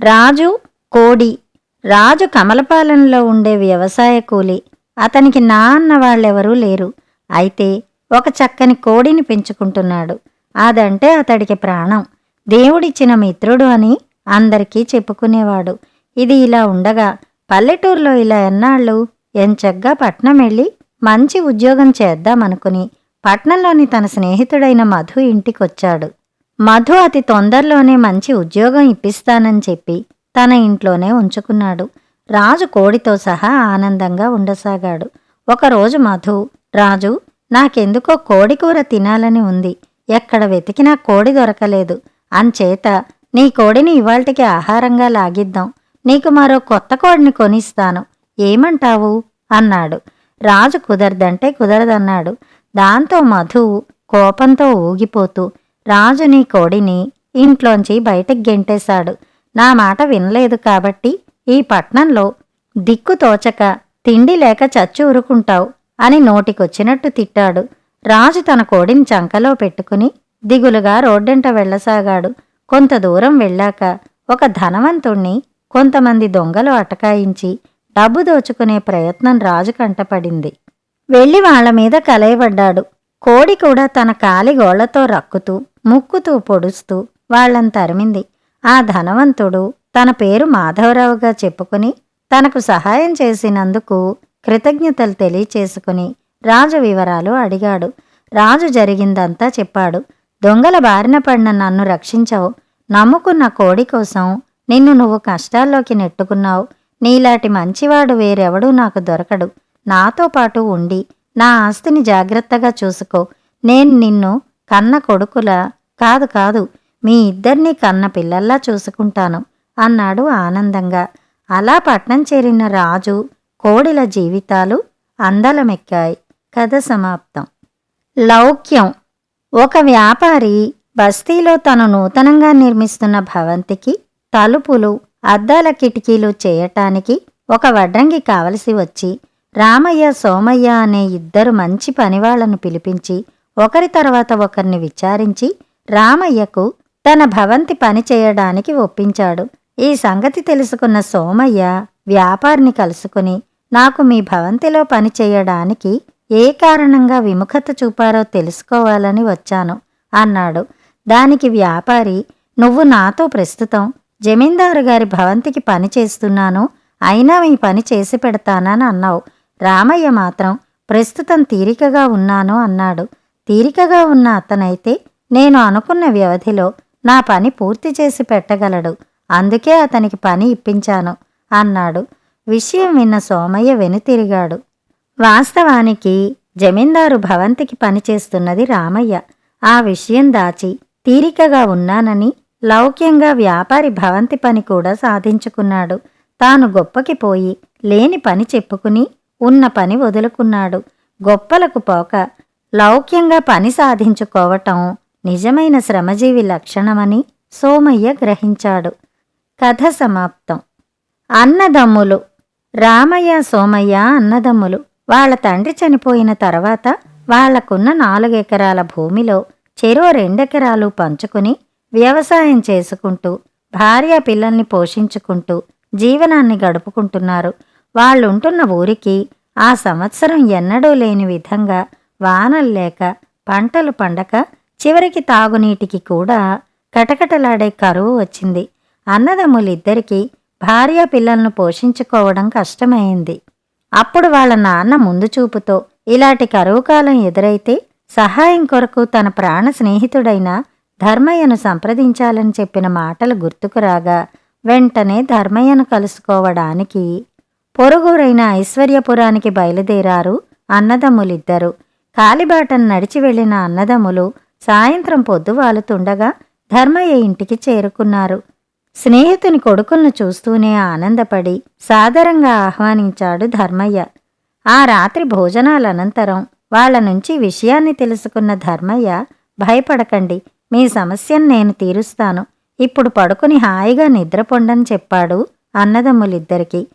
రాజు కోడి. రాజు కమలపాలెంలో ఉండే వ్యవసాయ కూలి. అతనికి నా అన్న వాళ్ళెవరూ లేరు. అయితే ఒక చక్కని కోడిని పెంచుకుంటున్నాడు. అదంటే అతడికి ప్రాణం. దేవుడిచ్చిన మిత్రుడు అని అందరికీ చెప్పుకునేవాడు. ఇది ఇలా ఉండగా పల్లెటూరులో ఇలా ఎన్నాళ్ళు? ఎంచగ్గా పట్నం వెళ్ళి మంచి ఉద్యోగం చేద్దామనుకుని పట్నంలోని తన స్నేహితుడైన మధు ఇంటికొచ్చాడు. మధు అతి తొందరలోనే మంచి ఉద్యోగం ఇప్పిస్తానని చెప్పి తన ఇంట్లోనే ఉంచుకున్నాడు. రాజు కోడితో సహా ఆనందంగా ఉండసాగాడు. ఒకరోజు మధు రాజు నాకెందుకో కోడి కూర తినాలని ఉంది. ఎక్కడ వెతికినా కోడి దొరకలేదు. అంచేత నీ కోడిని ఇవాల్టికి ఆహారంగా లాగిద్దాం. నీకు మరో కొత్త కోడిని కొనిస్తాను. ఏమంటావు? అన్నాడు. రాజు కుదరదంటే కుదరదన్నాడు. దాంతో మధు కోపంతో ఊగిపోతూ రాజుని కోడిని ఇంట్లోంచి బయటకు గెంటేశాడు. నా మాట వినలేదు కాబట్టి ఈ పట్నంలో దిక్కు తోచక తిండి లేక చచ్చి ఊరుకుంటావు అని నోటికొచ్చినట్టు తిట్టాడు. రాజు తన కోడిని చంకలో పెట్టుకుని దిగులుగా రోడ్డెంట వెళ్ళసాగాడు. కొంత దూరం వెళ్ళాక ఒక ధనవంతుణ్ణి కొంతమంది దొంగలు అటకాయించి డబ్బు దోచుకునే ప్రయత్నం రాజు కంటపడింది. వెళ్ళి వాళ్ళ మీద కలయబడ్డాడు. కోడి కూడా తన కాలి గోళ్ళతో రక్కుతూ ముక్కుతూ పొడుస్తూ వాళ్ళని తరిమింది. ఆ ధనవంతుడు తన పేరు మాధవరావుగా చెప్పుకుని తనకు సహాయం చేసినందుకు కృతజ్ఞతలు తెలియచేసుకుని రాజు వివరాలు అడిగాడు. రాజు జరిగిందంతా చెప్పాడు. దొంగల బారిన పడిన నన్ను రక్షించావు. నమ్ముకున్న కోడి కోసం నిన్ను నువ్వు కష్టాల్లోకి నెట్టుకున్నావు. నీలాంటి మంచివాడు వేరెవడూ నాకు దొరకడు. నాతో పాటు ఉండి నా ఆస్తిని జాగ్రత్తగా చూసుకో. నేను నిన్ను కన్న కొడుకులా కాదు కాదు మీ ఇద్దరినీ కన్న పిల్లల్లా చూసుకుంటాను అన్నాడు ఆనందంగా. అలా పట్నం చేరిన రాజు కోడిల జీవితాలు అందలమెక్కాయి. కథ సమాప్తం. లౌక్యం. ఒక వ్యాపారి బస్తీలో తను నూతనంగా నిర్మిస్తున్న భవంతికి తలుపులు అద్దాల కిటికీలు చేయటానికి ఒక వడ్రంగి కావలసి వచ్చి రామయ్య సోమయ్య అనే ఇద్దరు మంచి పనివాళ్ళను పిలిపించి ఒకరి తర్వాత ఒకరిని విచారించి రామయ్యకు తన భవంతి పని చేయడానికి ఒప్పించాడు. ఈ సంగతి తెలుసుకున్న సోమయ్య వ్యాపారిని కలుసుకుని నాకు మీ భవంతిలో పని చేయడానికి ఏ కారణంగా విముఖత చూపారో తెలుసుకోవాలని వచ్చాను అన్నాడు. దానికి వ్యాపారి నువ్వు నాతో ప్రస్తుతం జమీందారు గారి భవంతికి పని చేస్తున్నాను అయినా మీ పని చేసి పెడతానని అన్నావు. రామయ్య మాత్రం ప్రస్తుతం తీరికగా ఉన్నాను అన్నాడు. తీరికగా ఉన్న అతనైతే నేను అనుకున్న వ్యవధిలో నా పని పూర్తి చేసి పెట్టగలడు. అందుకే అతనికి పని ఇప్పించాను అన్నాడు. విషయం విన్న సోమయ్య వెనుతిరిగాడు. వాస్తవానికి జమీందారు భవంతికి పనిచేస్తున్నది రామయ్య. ఆ విషయం దాచి తీరికగా ఉన్నానని లౌక్యంగా వ్యాపారి భవంతి పని కూడా సాధించుకున్నాడు. తాను గొప్పకి పోయి లేని పని చెప్పుకుని ఉన్న పని వదులుకున్నాడు. గొప్పలకు పోక లౌక్యంగా పని సాధించుకోవటం నిజమైన శ్రమజీవి లక్షణమని సోమయ్య గ్రహించాడు. కథ సమాప్తం. అన్నదమ్ములు. రామయ్య సోమయ్య అన్నదమ్ములు వాళ్ళ తండ్రి చనిపోయిన తర్వాత వాళ్ళకున్న నాలుగెకరాల భూమిలో చెరో రెండెకరాలు పంచుకుని వ్యవసాయం చేసుకుంటూ భార్య పిల్లల్ని పోషించుకుంటూ జీవనాన్ని గడుపుకుంటున్నారు. వాళ్ళుంటున్న ఊరికి ఆ సంవత్సరం ఎన్నడూ లేని విధంగా వానలు లేక పంటలు పండక చివరికి తాగునీటికి కూడా కటకటలాడే కరువు వచ్చింది. అన్నదమ్ములిద్దరికీ భార్య పిల్లలను పోషించుకోవడం కష్టమైంది. అప్పుడు వాళ్ళ నాన్న ముందు చూపుతో ఇలాంటి కరువు కాలం ఎదురైతే సహాయం కొరకు తన ప్రాణ స్నేహితుడైన ధర్మయ్యను సంప్రదించాలని చెప్పిన మాటలు గుర్తుకురాగా వెంటనే ధర్మయ్యను కలుసుకోవడానికి పొరుగురైన ఐశ్వర్యపురానికి బయలుదేరారు అన్నదమ్ములిద్దరూ. కాలిబాటను నడిచి వెళ్ళిన అన్నదమ్ములు సాయంత్రం పొద్దువాలుతుండగా ధర్మయ్య ఇంటికి చేరుకున్నారు. స్నేహితుని కొడుకులను చూస్తూనే ఆనందపడి సాదరంగా ఆహ్వానించాడు ధర్మయ్య. ఆ రాత్రి భోజనాల అనంతరం వాళ్ళ నుంచి విషయాన్ని తెలుసుకున్న ధర్మయ్య భయపడకండి మీ సమస్యను నేను తీరుస్తాను. ఇప్పుడు పడుకుని హాయిగా నిద్రపొండని చెప్పాడు అన్నదమ్ములిద్దరికీ.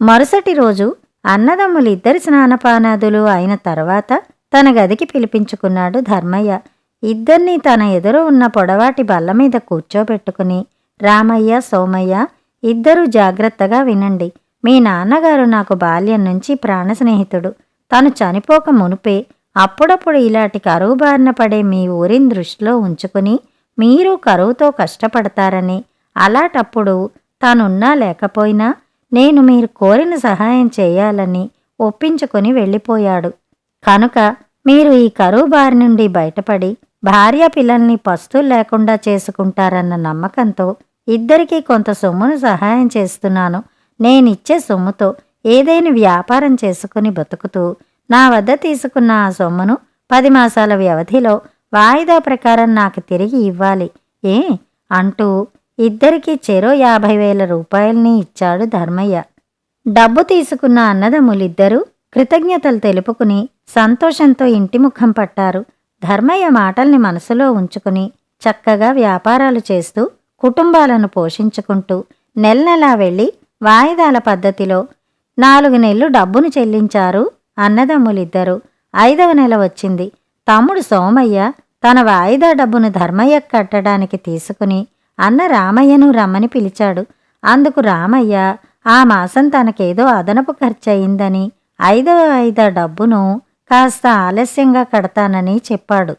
మరుసటి రోజు అన్నదమ్ములిద్దరి స్నానపానాదులు అయిన తర్వాత తన గదికి పిలిపించుకున్నాడు ధర్మయ్య. ఇద్దరినీ తన ఎదురు ఉన్న పొడవాటి బల్ల మీద కూర్చోబెట్టుకుని రామయ్య సోమయ్య ఇద్దరూ జాగ్రత్తగా వినండి. మీ నాన్నగారు నాకు బాల్యం నుంచి ప్రాణ స్నేహితుడు. తను చనిపోక మునుపే అప్పుడప్పుడు ఇలాంటి కరువు బారిన పడే మీ ఊరిని దృష్టిలో ఉంచుకుని మీరు కరువుతో కష్టపడతారని అలాటప్పుడు తానున్నా లేకపోయినా నేను మీరు కోరిన సహాయం చేయాలని ఒప్పించుకొని వెళ్ళిపోయాడు. కనుక మీరు ఈ కరువు బారి నుండి బయటపడి భార్య పిల్లల్ని పస్తులు లేకుండా చేసుకుంటారన్న నమ్మకంతో ఇద్దరికీ కొంత సొమ్మును సహాయం చేస్తున్నాను. నేనిచ్చే సొమ్ముతో ఏదైనా వ్యాపారం చేసుకుని బతుకుతూ నా వద్ద తీసుకున్న ఆ సొమ్మును పది మాసాల వ్యవధిలో వాయిదా ప్రకారం నాకు తిరిగి ఇవ్వాలి. ఏ? అంటూ ఇద్దరికీ చెరో యాభై వేల రూపాయల్ని ఇచ్చాడు ధర్మయ్య. డబ్బు తీసుకున్న అన్నదమ్ములిద్దరూ కృతజ్ఞతలు తెలుపుకుని సంతోషంతో ఇంటి ముఖం పట్టారు. ధర్మయ్య మాటల్ని మనసులో ఉంచుకుని చక్కగా వ్యాపారాలు చేస్తూ కుటుంబాలను పోషించుకుంటూ నెల నెలా వెళ్ళి వాయిదాల పద్ధతిలో నాలుగు నెలలు డబ్బును చెల్లించారు అన్నదమ్ములిద్దరూ. ఐదవ నెల వచ్చింది. తమ్ముడు సోమయ్య తన వాయిదా డబ్బును ధర్మయ్య కట్టడానికి తీసుకుని అన్న రామయ్యను రమ్మని పిలిచాడు. అందుకు రామయ్య ఆ మాసం తనకేదో అదనపు ఖర్చయిందని ఐదవ ఐదా డబ్బును కాస్త ఆలస్యంగా కడతానని చెప్పాడు.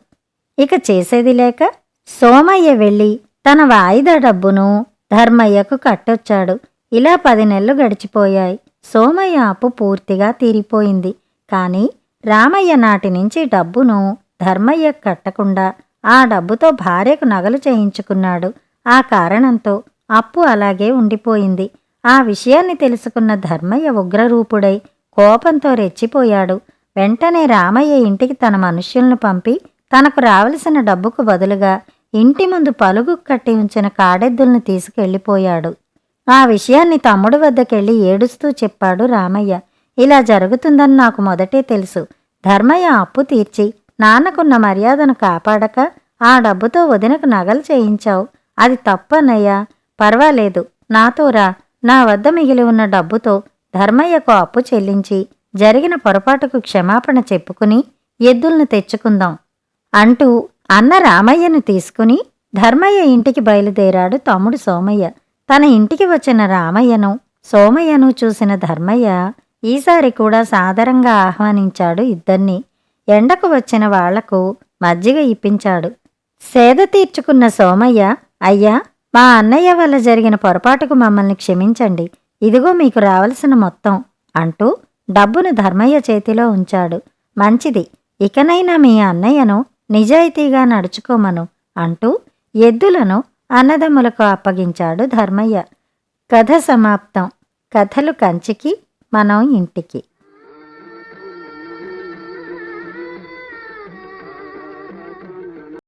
ఇక చేసేది లేక సోమయ్య వెళ్ళి తన వాయిదా డబ్బును ధర్మయ్యకు కట్టొచ్చాడు. ఇలా పది నెలలు గడిచిపోయాయి. సోమయ్య అప్పు పూర్తిగా తీరిపోయింది. కానీ రామయ్య నాటి నుంచి డబ్బును ధర్మయ్య కట్టకుండా ఆ డబ్బుతో భార్యకు నగలు చేయించుకున్నాడు. ఆ కారణంతో అప్పు అలాగే ఉండిపోయింది. ఆ విషయాన్ని తెలుసుకున్న ధర్మయ్య ఉగ్రరూపుడై కోపంతో రెచ్చిపోయాడు. వెంటనే రామయ్య ఇంటికి తన మనుష్యులను పంపి తనకు రావలసిన డబ్బుకు బదులుగా ఇంటి ముందు పలుగు కట్టి ఉంచిన కాడెద్దుల్ని తీసుకెళ్ళిపోయాడు. ఆ విషయాన్ని తమ్ముడు వద్దకెళ్ళి ఏడుస్తూ చెప్పాడు రామయ్య. ఇలా జరుగుతుందని నాకు మొదటే తెలుసు. ధర్మయ్య అప్పు తీర్చి నాన్నకున్న మర్యాదను కాపాడక ఆ డబ్బుతో వదినకు నగలు చేయించావు. అది తప్పనయ్యా. పర్వాలేదు. నాతో రా. నా వద్ద మిగిలి ఉన్న డబ్బుతో ధర్మయ్యకు అప్పు చెల్లించి జరిగిన పొరపాటుకు క్షమాపణ చెప్పుకుని ఎద్దుల్ని తెచ్చుకుందాం అంటూ అన్న రామయ్యను తీసుకుని ధర్మయ్య ఇంటికి బయలుదేరాడు తమ్ముడు సోమయ్య. తన ఇంటికి వచ్చిన రామయ్యను సోమయ్యను చూసిన ధర్మయ్య ఈసారి కూడా సాదరంగా ఆహ్వానించాడు ఇద్దర్ని. ఎండకు వచ్చిన వాళ్ళకు మజ్జిగ ఇప్పించాడు. సేద తీర్చుకున్న సోమయ్య అయ్యా మా అన్నయ్య వల్ల జరిగిన పొరపాటుకు మమ్మల్ని క్షమించండి. ఇదిగో మీకు రావలసిన మొత్తం అంటూ డబ్బును ధర్మయ్య చేతిలో ఉంచాడు. మంచిది ఇకనైనా మీ అన్నయ్యను నిజాయితీగా నడుచుకోమను అంటూ ఎద్దులను అన్నదమ్ములకు అప్పగించాడు ధర్మయ్య. కథ సమాప్తం. కథలు కంచికి మనం ఇంటికి.